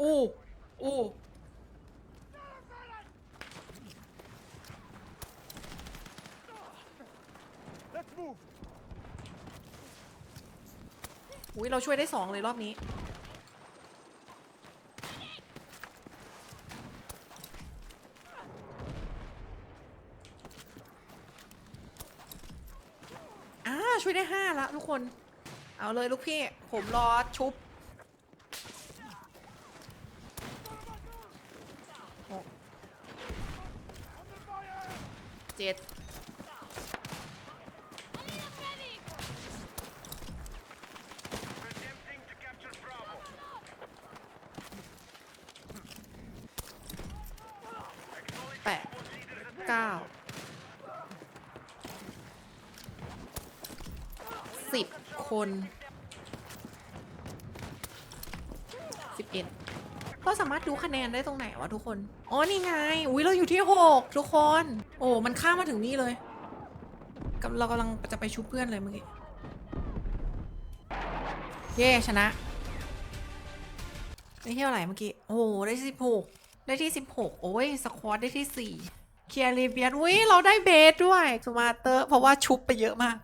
อู้อู้ Let's move. อุ้ยเราช่วยได้สองเลยรอบนี้ อ่าช่วยได้ห้าละทุกคน เอาเลยลูกพี่ ผมรอชุบ เจ็ดแปดเก้าสิบคนสิบเอ็ด ก็สามารถดูคะแนนได้ตรงไหนวะทุกคน อ๋อนี่ไง อุ้ยเราอยู่ที่หกทุกคน โอ้ มันข้ามมาถึงนี่เลยกำเรากำลังจะไปชุบเพื่อนเลยเมื่อกี้ เย่ชนะ ได้ที่เท่าไหร่เมื่อกี้ โอ้โหได้สิบหกได้ที่16โอ้ยสควอตได้ที่4เคียรีเบียนอุ้ยเราได้เบสด้วย สมาร์เตอร์ เพราะว่าชุบไปเยอะมาก